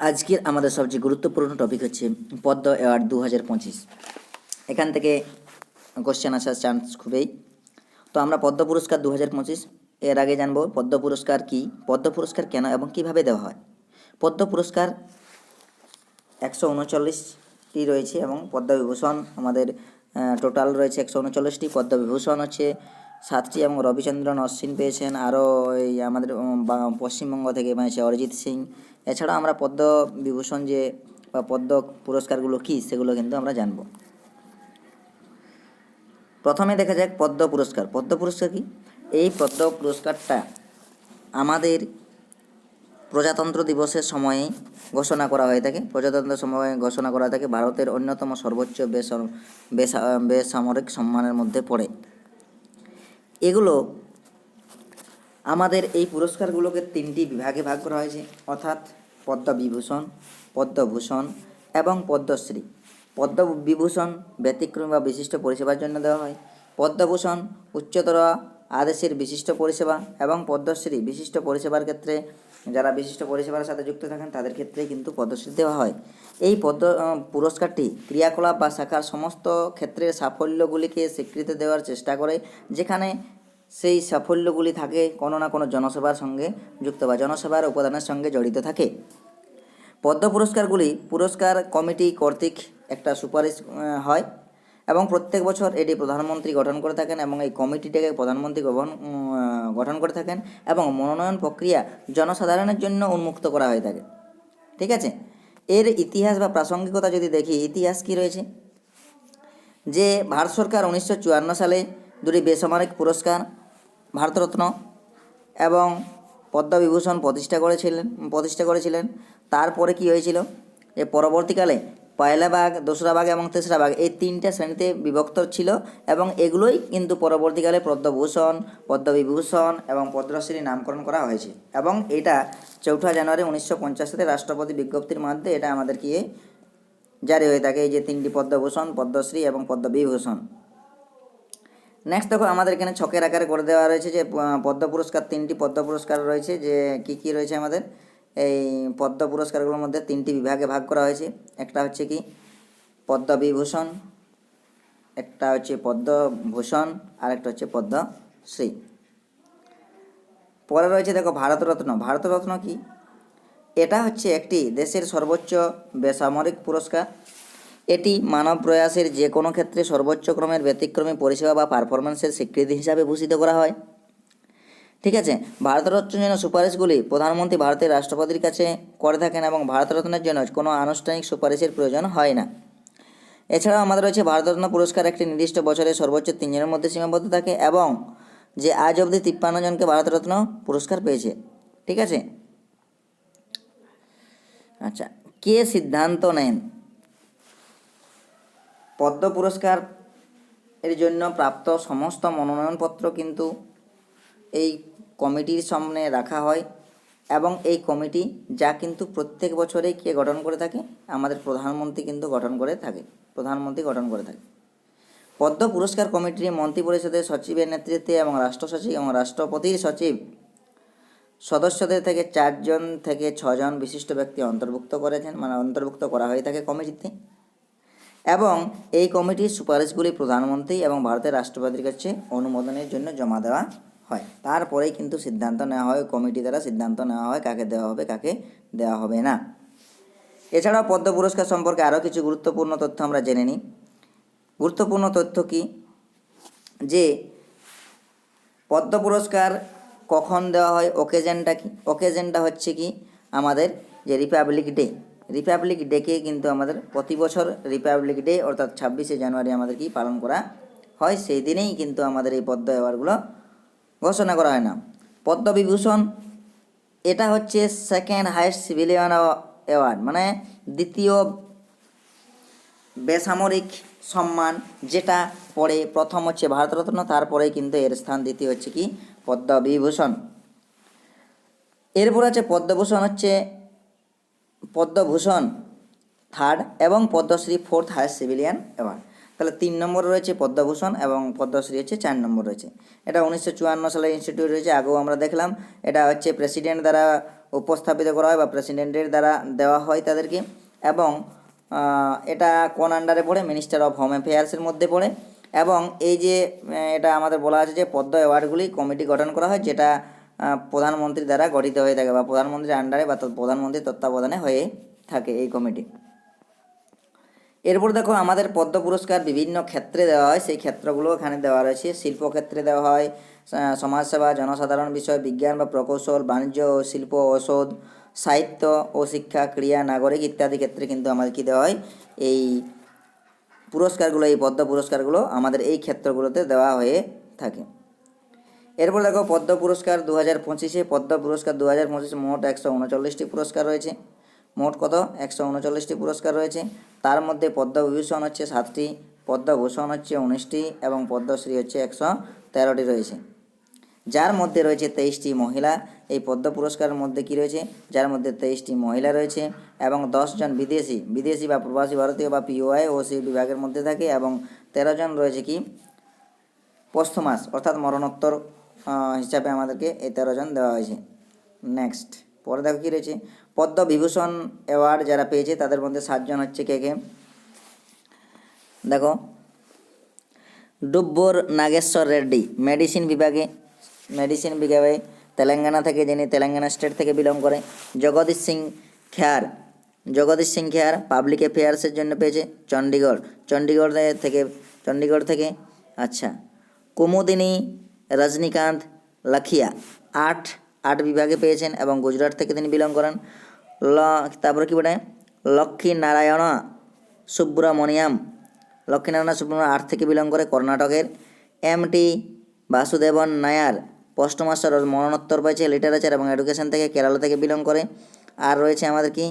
আজকের আমাদের সবচেয়ে গুরুত্বপূর্ণ টপিক হচ্ছে পদ্ম অ্যাওয়ার্ড দু হাজার পঁচিশ। এখান থেকে কোশ্চেন আসার চান্স খুবই। তো আমরা পদ্ম পুরস্কার দু হাজার পঁচিশ, এর আগে জানব পদ্ম পুরস্কার কি? পদ্ম পুরস্কার কেন এবং কীভাবে দেওয়া হয়? পদ্ম পুরস্কার একশো উনচল্লিশটি রয়েছে এবং পদ্মবিভূষণ আমাদের টোটাল রয়েছে একশো উনচল্লিশটি। পদ্মবিভূষণ হচ্ছে সাতটি এবং রবিচন্দ্রন অশ্বিন পেয়েছেন। আরও এই আমাদের পশ্চিমবঙ্গ থেকে পেয়েছে অরিজিৎ সিং। এছাড়া আমরা পদ্ম বিভূষণ যে, বা, পদ্ম পুরস্কারগুলো কী, সেগুলো কিন্তু আমরা জানব। প্রথমে দেখা যাক পদ্ম পুরস্কার। পদ্ম পুরস্কার কি? এই পদ্ম পুরস্কারটা আমাদের প্রজাতন্ত্র দিবসের সময়ে ঘোষণা করা হয়ে থাকে। প্রজাতন্ত্র সময়ে ঘোষণা করা থাকে। ভারতের অন্যতম সর্বোচ্চ বেসর- বেসা- বেসামরিক সম্মানের মধ্যে পড়ে। এগুলো আমাদের এই পুরস্কারগুলোকে তিনটি বিভাগে ভাগ করা হয়েছে, অর্থাৎ পদ্মবিভূষণ, পদ্মভূষণ এবং পদ্মশ্রী। পদ্মবিভূষণ ব্যতিক্রম বা বিশিষ্ট পরিষেবার জন্য দেওয়া হয়। পদ্মভূষণ উচ্চতর আদেশের বিশিষ্ট পরিষেবা এবং পদ্মশ্রী বিশিষ্ট পরিষেবার ক্ষেত্রে যারা বিশিষ্ট পরিষেবার সাথে যুক্ত থাকেন, তাদের ক্ষেত্রে কিন্তু পদ্মশ্রী দেওয়া হয়। এই পদ্ম পুরস্কারটি ক্রিয়াকলাপ বা শাখার সমস্ত ক্ষেত্রের সাফল্যগুলিকে স্বীকৃতি দেওয়ার চেষ্টা করে, যেখানে সেই সাফল্যগুলি থাকে কোনো না কোনো জনসেবার সঙ্গে যুক্ত বা জনসেবার উপাদানের সঙ্গে জড়িত থাকে। পদ্ম পুরস্কারগুলি পুরস্কার কমিটি কর্তৃক একটা সুপারিশ হয়। এবং প্রত্যেক বছর এটি প্রধানমন্ত্রী গঠন করে থাকেন এবং এই কমিটিটাকে প্রধানমন্ত্রী গঠন গঠন করে থাকেন এবং মনোনয়ন প্রক্রিয়া জনসাধারণের জন্য উন্মুক্ত করা হয়ে থাকে। ঠিক আছে? এর ইতিহাস বা প্রাসঙ্গিকতা যদি দেখি, ইতিহাস কি রয়েছে? যে ভারত সরকার উনিশশো চুয়ান্ন সালে দুটি বেসামরিক পুরস্কার, ভারতরত্ন এবং পদ্মবিভূষণ প্রতিষ্ঠা করেছিলেন প্রতিষ্ঠা করেছিলেন। তারপরে কি হয়েছিল? যে পরবর্তীকালে পয়লা ভাগ দোসরা ভাগ এবং তেসরা ভাগ এই তিনটা শ্রেণীতে বিভক্ত ছিল এবং এগুলোই কিন্তু পরবর্তীকালে পদ্মভূষণ, পদ্মবিভূষণ এবং পদ্মশ্রী নামকরণ করা হয়েছে। এবং এটা চৌঠা জানুয়ারি উনিশশো পঞ্চাশ সালে রাষ্ট্রপতি বিজ্ঞপ্তির মাধ্যমে এটা আমাদের কি জারি হয়ে থাকে, এই যে তিনটি পদ্মভূষণ, পদ্মশ্রী এবং পদ্মবিভূষণ। নেক্সট দেখো, আমাদের এখানে ছকের আকারে করে দেওয়া রয়েছে যে পদ্ম পুরস্কার, তিনটি পদ্ম পুরস্কার রয়েছে, যে কি কি রয়েছে আমাদের? এই পদ্ম পুরস্কারগুলোর মধ্যে তিনটি বিভাগে ভাগ করা হয়েছে। একটা হচ্ছে কি পদ্মবিভূষণ একটা হচ্ছে পদ্মভূষণ আর একটা হচ্ছে পদ্মশ্রী পরে রয়েছে দেখো ভারতরত্ন। ভারতরত্ন কি? এটা হচ্ছে একটি দেশের সর্বোচ্চ বেসামরিক পুরস্কার। এটি মানব প্রয়াসের যে কোনো ক্ষেত্রে সর্বোচ্চ ক্রমের ব্যতিক্রমী পরিষেবা বা পারফরমেন্সের স্বীকৃতি হিসাবে ভূষিত করা হয়। ঠিক আছে? ভারতরত্নের জন্য সুপারিশগুলি প্রধানমন্ত্রী ভারতের রাষ্ট্রপতির কাছে করে থাকেন এবং ভারতরত্নের জন্য কোনো আনুষ্ঠানিক সুপারিশের প্রয়োজন হয় না। এছাড়াও আমাদের রয়েছে ভারতরত্ন পুরস্কার একটি নির্দিষ্ট বছরে সর্বোচ্চ তিনজনের মধ্যে সীমাবদ্ধ থাকে এবং যে আজ অবধি তিপ্পান্ন জনকে ভারতরত্ন পুরস্কার পেয়েছে। ঠিক আছে? আচ্ছা কে সিদ্ধান্ত নেন? পদ্ম পুরস্কার এর জন্য প্রাপ্ত সমস্ত মনোনয়নপত্র কিন্তু এই কমিটির সামনে রাখা হয় এবং এই কমিটি যা কিন্তু প্রত্যেক বছরেই কে গঠন করে থাকে, আমাদের প্রধানমন্ত্রী কিন্তু গঠন করে থাকে, প্রধানমন্ত্রী গঠন করে থাকে। পদ্ম পুরস্কার কমিটির মন্ত্রী পরিষদের সচিবের নেতৃত্বে এবং রাষ্ট্র সচিব এবং রাষ্ট্রপতির সচিব সদস্যদের থেকে চারজন থেকে ছজন বিশিষ্ট ব্যক্তি অন্তর্ভুক্ত করেছেন মানে অন্তর্ভুক্ত করা হয়ে থাকে কমিটিতে। এবং এই কমিটির সুপারিশগুলি প্রধানমন্ত্রী এবং ভারতের রাষ্ট্রপতির কাছে অনুমোদনের জন্য জমা দেওয়া হয়। তারপরেই কিন্তু সিদ্ধান্ত নেওয়া হয়, কমিটি দ্বারা সিদ্ধান্ত নেওয়া হয় কাকে দেওয়া হবে, কাকে দেওয়া হবে না। এছাড়াও পদ্ম পুরস্কার সম্পর্কে আরও কিছু গুরুত্বপূর্ণ তথ্য আমরা জেনে নিই। গুরুত্বপূর্ণ তথ্য কি? যে পদ্ম পুরস্কার কখন দেওয়া হয় ওকেজেনটা কি? ওকেজেনটা হচ্ছে কি? আমাদের যে রিপাবলিক ডে রিপাবলিক ডেকে কিন্তু আমাদের প্রতি বছর রিপাবলিক ডে অর্থাৎ ছাব্বিশে জানুয়ারি আমাদের কি পালন করা হয়? সেই দিনেই কিন্তু আমাদের এই পদ্ম অ্যাওয়ার্ডগুলো ঘোষণা করা হয় না। পদ্মবিভূষণ, এটা হচ্ছে সেকেন্ড হাইয়েস্ট সিভিলিয়ান অ্যাওয়ার্ড মানে দ্বিতীয় বেসামরিক সম্মান, যেটা পরে প্রথম হচ্ছে ভারতরত্ন, তারপরেই কিন্তু এর স্থান, দ্বিতীয় হচ্ছে কি? পদ্মবিভূষণ। এরপর আছে পদ্মভূষণ, হচ্ছে পদ্মভূষণ থার্ড এবং Padma Shri fourth highest civilian award তাহলে তিন নম্বর রয়েছে পদ্মভূষণ এবং পদ্মশ্রী হচ্ছে চার নম্বর রয়েছে। এটা উনিশশো চুয়ান্ন সালে ইনস্টিটিউট রয়েছে আগেও আমরা দেখলাম। এটা হচ্ছে প্রেসিডেন্ট দ্বারা উপস্থাপিত করা হয় বা প্রেসিডেন্টের দ্বারা দেওয়া হয় তাদেরকে। এবং এটা কোন আন্ডারে পড়ে? মিনিস্টার অফ হোম অ্যাফেয়ার্সের মধ্যে পড়ে। এবং এই যে এটা আমাদের বলা আছে যে পদ্ম অ্যাওয়ার্ডগুলি কমিটি গঠন করা হয় যেটা আহ, প্রধানমন্ত্রীর দ্বারা গঠিত হয়ে থাকে বা প্রধানমন্ত্রীর আন্ডারে বা প্রধানমন্ত্রীর তত্ত্বাবধানে হয়ে থাকে এই কমিটি। এরপর দেখো আমাদের পদ্ম পুরস্কার বিভিন্ন ক্ষেত্রে দেওয়া হয়। সেই ক্ষেত্রগুলো এখানে দেওয়া রয়েছে। শিল্পক্ষেত্রে দেওয়া হয় সমাজসেবা, জনসাধারণ বিষয়, বিজ্ঞান বা প্রকৌশল, বাণিজ্য ও শিল্প, ঔষধ, সাহিত্য ও শিক্ষা, ক্রিয়া, নাগরিক ইত্যাদি ক্ষেত্রে কিন্তু আমাদের কী দেওয়া হয়? এই পুরস্কারগুলো, এই পদ্ম পুরস্কারগুলো আমাদের এই ক্ষেত্রগুলোতে দেওয়া হয়ে থাকে। এরপর দেখো পদ্ম পুরস্কার দু হাজার পঁচিশে, পদ্ম পুরস্কার দু হাজার পঁচিশে মোট একশো উনচল্লিশটি পুরস্কার রয়েছে। মোট কত? একশো উনচল্লিশটি পুরস্কার রয়েছে। তার মধ্যে পদ্মবিভূষণ হচ্ছে সাতটি পদ্মভূষণ হচ্ছে উনিশটি এবং পদ্মশ্রী হচ্ছে একশো তেরোটি রয়েছে। যার মধ্যে রয়েছে তেইশটি মহিলা। এই পদ্ম পুরস্কারের মধ্যে কি রয়েছে? যার মধ্যে তেইশটি মহিলা রয়েছে এবং দশজন বিদেশি বিদেশি বা প্রবাসী ভারতীয় বা পিওআই ও সি বিভাগের মধ্যে থাকে এবং তেরো জন রয়েছে কি? পোস্থমাস অর্থাৎ মরণোত্তর হিসাবে আমাদেরকে এই তেরো জন দেওয়া হয়েছে। নেক্সট পরে দেখো কী রয়েছে? পদ্ম বিভূষণ অ্যাওয়ার্ড যারা পেয়েছে, তাদের মধ্যে সাতজন হচ্ছে কে কে? দেখো, ডুব্বর নাগেশ্বর রেড্ডি মেডিসিন বিভাগে মেডিসিন বিভাগে তেলেঙ্গানা থেকে, যিনি তেলেঙ্গানা স্টেট থেকে বিলং করে, জগদীশ সিং খেয়ার, জগদীশ সিং খেয়ার পাবলিক অ্যাফেয়ার্সের জন্য পেয়েছে চণ্ডীগড় চণ্ডীগড় থেকে চণ্ডীগড় থেকে আচ্ছা কুমুদিনী, রজনীকান্ত, লাখিয়া, আট আট বিভাগে পেয়েছেন এবং গুজরাট থেকে তিনি বিলং করেন। ল, তারপরে কি বলে লক্ষ্মী নারায়ণ সুব্রমণিয়াম। লক্ষ্মীনারায়ণ, সুব্রমণ্যম আট থেকে বিলং করে কর্ণাটকের। M T Vasudevan Nair posthumous মরণোত্তর পেয়েছে লিটারেচার এবং এডুকেশন থেকে কেরালা থেকে বিলং করে। আর রয়েছে আমাদের কি?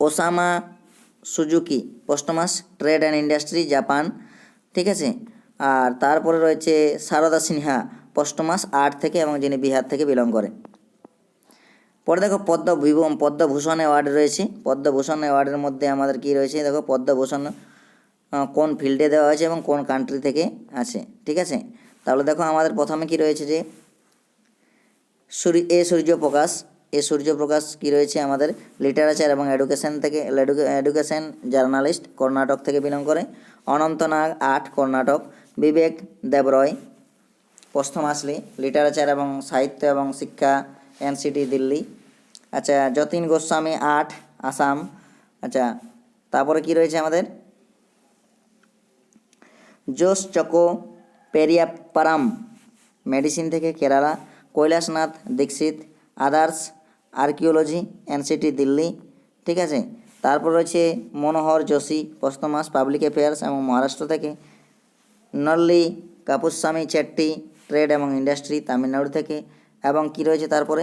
Osamu Suzuki posthumous trade and industry Japan ঠিক আছে? আর তারপরে রয়েছে সারদা সিনহা পোস্টমাস আর্ট থেকে এবং যিনি বিহার থেকে বিলং করে। পরে দেখো পদ্ম বিভূম, পদ্মভূষণ অ্যাওয়ার্ড রয়েছে। পদ্মভূষণ অ্যাওয়ার্ডের মধ্যে আমাদের কি রয়েছে? দেখো পদ্মভূষণ কোন ফিল্ডে দেওয়া হয়েছে এবং কোন কান্ট্রি থেকে আছে, ঠিক আছে? তাহলে দেখো আমাদের প্রথমে কি রয়েছে যে, সূর্য, এ সূর্যপ্রকাশ এ সূর্যপ্রকাশ কি রয়েছে আমাদের লিটারেচার এবং এডুকেশন থেকে এডুকেশন জার্নালিস্ট কর্ণাটক থেকে বিলং করে। অনন্তনাগ আর্ট কর্ণাটক। বিবেক দেবরয় প্রথম আসলে লিটারেচার এবং সাহিত্য এবং শিক্ষা, এনসিটি, দিল্লি। আচ্ছা যতীন গোস্বামী, আর্ট, আসাম। আচ্ছা তারপরে কি রয়েছে আমাদের? জোস চকো পেরিয়াপারাম মেডিসিন থেকে Kerala, Kailashnath, Dikshit others archaeology NCT, Delhi, ঠিক আছে? তারপর রয়েছে Manohar Joshi posthumous public affairs এবং মহারাষ্ট্র থেকে। নল্লি কাপুস্বামী চেট্টি ট্রেড এবং ইন্ডাস্ট্রি তামিলনাড়ু থেকে, এবং কি রয়েছে তারপরে?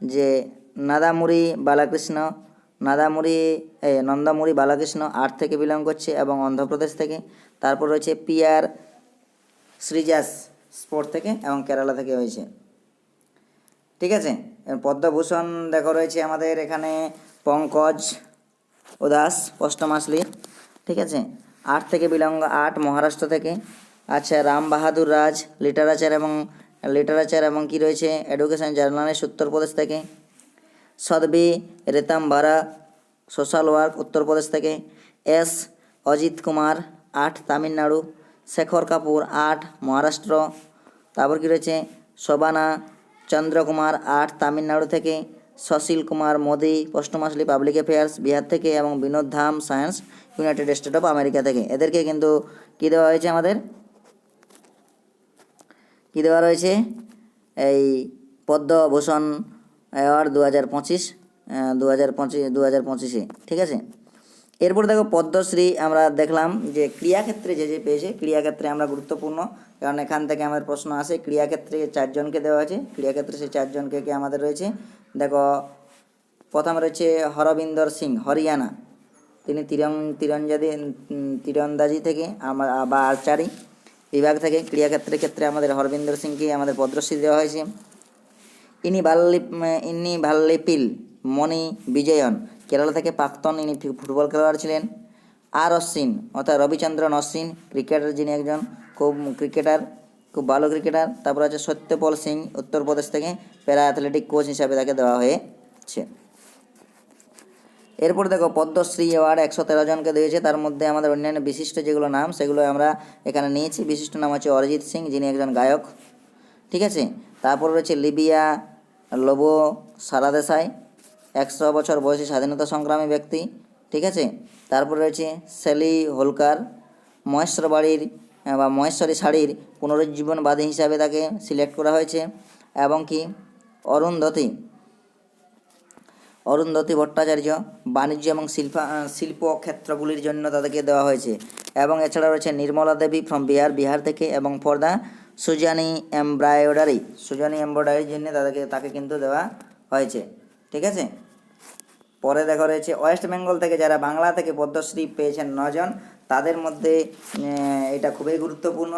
যে নাদামুরি বালাকৃষ্ণ নাদামুরি নন্দামুরি বালাকৃষ্ণ আর্ট থেকে বিলং করছে এবং অন্ধ্রপ্রদেশ থেকে। তারপর রয়েছে পিয়ার শ্রীজাস স্পোর্ট থেকে এবং কেরালা থেকে হয়েছে। ঠিক আছে? পদ্মভূষণ দেখো রয়েছে আমাদের এখানে পঙ্কজ উদাস অষ্টমাসলি। ঠিক আছে? আট থেকে বিলং আট মহারাষ্ট্র থেকে। আচ্ছা রাম বাহাদুর রাজ লিটারেচার এবং লিটারেচার এবং কি রয়েছে? এডুকেশন জার্নালিস্ট উত্তরপ্রদেশ থেকে। সদবি, রেতাম বারা সোশ্যাল ওয়ার্ক উত্তরপ্রদেশ থেকে। এস, অজিত কুমার, আট, তামিলনাড়ু। শেখর কাপুর, আট, মহারাষ্ট্র। তারপর কি রয়েছে? শোভানা, চন্দ্রকুমার, আট, তামিলনাড়ু থেকে। Sushil Kumar, Modi posthumously public affairs Bihar থেকে এবং Vinod Dham science United State of America থেকে। এদেরকে কিন্তু কী দেওয়া হয়েছে আমাদের? কী দেওয়া রয়েছে? এই পদ্মভূষণ অ্যাওয়ার্ড দু হাজার পঁচিশ দু হাজার পঁচিশ দু হাজার পঁচিশে ঠিক আছে? এরপর দেখো পদ্মশ্রী আমরা দেখলাম যে ক্রীড়াক্ষেত্রে যে যে পেয়েছে ক্রীড়াক্ষেত্রে আমরা গুরুত্বপূর্ণ কারণ এখান থেকে আমাদের প্রশ্ন আসে ক্রীড়াক্ষেত্রে চারজনকে দেওয়া আছে ক্রিয়াক্ষেত্রে সেই চারজনকে কে আমাদের রয়েছে? দেখো প্রথম রয়েছে হরবিন্দর সিং হরিয়ানা। তিনি তিরং উম, তীরন্দাজি থেকে বা আর্চারি। বিভাগ থেকে ক্রীড়াক্ষেত্রের ক্ষেত্রে আমাদের হরবিন্দর সিংকে আমাদের পদ্মশ্রী দেওয়া হয়েছে। ইনি ভাল্লি ইনি ভাল্লিপিল মণি, বিজয়ন, কেরালা থেকে প্রাক্তন ইনি ফুটবল খেলোয়াড় ছিলেন। আর অশ্বিন, অর্থাৎ রবিচন্দ্রন অশ্বিন, ক্রিকেটার যিনি একজন, খুব ক্রিকেটার, খুব ভালো ক্রিকেটার। তারপর আছে সত্যপল সিং, উত্তরপ্রদেশ থেকে প্যারা অ্যাথলেটিক কোচ হিসাবে তাকে দেওয়া হয়েছে। এরপর দেখো পদ্মশ্রী অ্যাওয়ার্ড একশো তেরো জনকে দিয়েছে। তার মধ্যে আমাদের অন্যান্য বিশিষ্ট যেগুলো নাম, সেগুলো আমরা এখানে নিয়েছি। বিশিষ্ট নাম হচ্ছে অরিজিৎ সিং, যিনি একজন গায়ক। ঠিক আছে? তারপর রয়েছে লিবিয়া লোবো সারাদেশাই একশো বছর বয়সী স্বাধীনতা সংগ্রামী ব্যক্তি। ঠিক আছে? তারপর রয়েছে সেলি হোলকার মহেশ্বর বাড়ির বা মহেশ্বরী শাড়ির পুনরুজ্জীবনবাদী হিসাবে তাকে সিলেক্ট করা হয়েছে। এবং কি? অরুন্ধতী অরুন্ধতী ভট্টাচার্য, বাণিজ্য এবং শিল্প শিল্প ক্ষেত্রগুলির জন্য তাদেরকে দেওয়া হয়েছে। এবং এছাড়া রয়েছে নির্মলা দেবী ফ্রম বিহার বিহার থেকে এবং for the Sujani embroidery. Sujani এমব্রয়ডারির জন্য তাদেরকে, তাকে কিন্তু দেওয়া হয়েছে। ঠিক আছে? পরে দেখা রয়েছে ওয়েস্ট বেঙ্গল থেকে যারা বাংলা থেকে পদ্মশ্রী পেয়েছেন নজন তাদের মধ্যে এটা খুবই গুরুত্বপূর্ণ।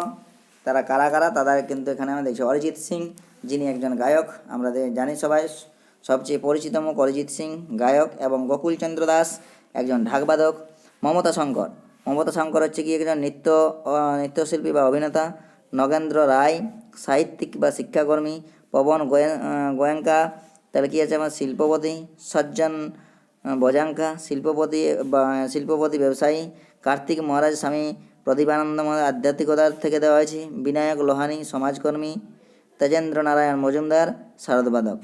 তারা কারা কারা, তাদের কিন্তু এখানে আমরা দেখছি। অরিজিৎ সিং, যিনি একজন গায়ক, আমরা জানি সবাই। সবচেয়ে পরিচিত মুখ অরিজিৎ সিং, গায়ক এবং গোকুলচন্দ্র দাস, একজন ঢাকবাদক, মমতা শঙ্কর। মমতা শঙ্কর হচ্ছে কি একজন নৃত্য নৃত্যশিল্পী বা অভিনেতা, নগেন্দ্র রায়, সাহিত্যিক বা শিক্ষাকর্মী, পবন গোয়েঙ্কা তাহলে কি আছে আমার শিল্পপতি, সজ্জন বজাঙ্কা, শিল্পপতি, বা, শিল্পপতি ব্যবসায়ী, কার্তিক মহারাজ স্বামী, প্রদীপানন্দ আধ্যাত্মিকতার থেকে দেওয়া হয়েছে, বিনায়ক লোহানি সমাজকর্মী, তেজেন্দ্র নারায়ণ মজুমদার শারদবাদক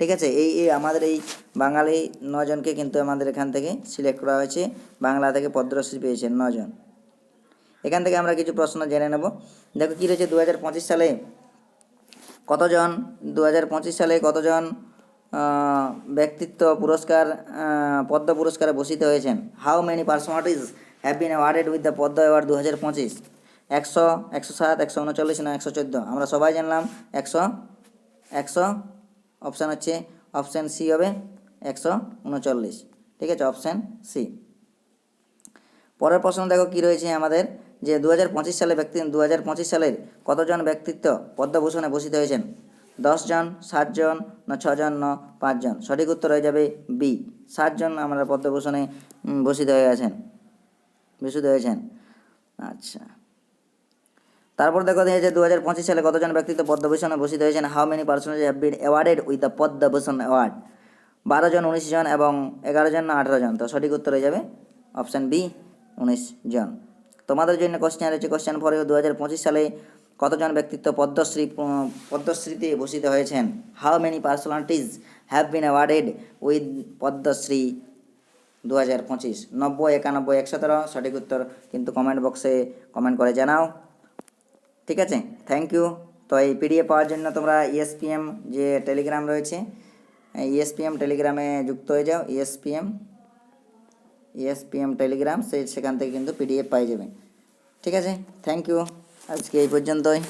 ঠিক আছে? এই এই আমাদের এই বাঙালি নজনকে কিন্তু আমাদের এখান থেকে সিলেক্ট করা হয়েছে। বাংলা থেকে পদ্মশ্রী পেয়েছেন নজন এখান থেকে আমরা কিছু প্রশ্ন জেনে নেব। দেখো কী রয়েছে? দু হাজার পঁচিশ সালে কতজন দু হাজার পঁচিশ সালে কতজন ব্যক্তিত্ব পুরস্কার পদ্ম পুরস্কারে ভূষিত হয়েছেন? How many personalities have been awarded with the Padma award দু হাজার পঁচিশ? একশো একশো সাত, একশো উনচল্লিশ, না একশো চোদ্দ? আমরা সবাই জানলাম একশো একশো অপশান হচ্ছে অপশান সি হবে একশো উনচল্লিশ। ঠিক আছে, অপশান সি। পরের প্রশ্ন দেখো কি রয়েছে আমাদের, যে দু হাজার পঁচিশ সালে ব্যক্তি দু হাজার পঁচিশ সালের কতজন ব্যক্তিত্ব পদ্মভূষণে ভূষিত হয়েছেন? দশজন সাতজন না ছজন, না পাঁচজন? সঠিক উত্তর হয়ে যাবে বি। সাতজন আমরা পদ্মভূষণে ভূষিত হয়ে আছেন, ভূষিত হয়েছেন। আচ্ছা। তারপর দেখো দিয়েছে দু হাজার পঁচিশ সালে কতজন ব্যক্তিত্ব পদ্মভূষণে ভূষিত হয়েছেন? How many personality have been awarded with the Padma Bhushan award বারো জন, উনিশ জন এবং এগারো জন না আঠারো জন? তো সঠিক উত্তর হয়ে যাবে অপশান বি উনিশ জন। তোমাদের জন্য কোশ্চেন রয়েছে কোশ্চেন ফরে দু হাজার পঁচিশ সালে কতজন ব্যক্তিত্ব পদ্মশ্রী, পদ্মশ্রীতে ভূষিত হয়েছেন? How many personalities have been awarded with Padma Shri দু হাজার পঁচিশ? নব্বই, একানব্বই একশো সঠিক উত্তর কিন্তু কমেন্ট বক্সে কমেন্ট করে জানাও। ঠিক আছে? থ্যাংক ইউ তো এই পিডিএফ পাওয়ার জন্য তোমরা E ইএসপিএম যে টেলিগ্রাম রয়েছে E ইএসপিএম টেলিগ্রামে যুক্ত হয়ে যাও। E ইএসপিএম ইএসপিএম টেলিগ্রাম সেই সেখান থেকে কিন্তু পিডিএফ পাই যাবে। ঠিক আছে? থ্যাংক ইউ আজকে এই পর্যন্তই।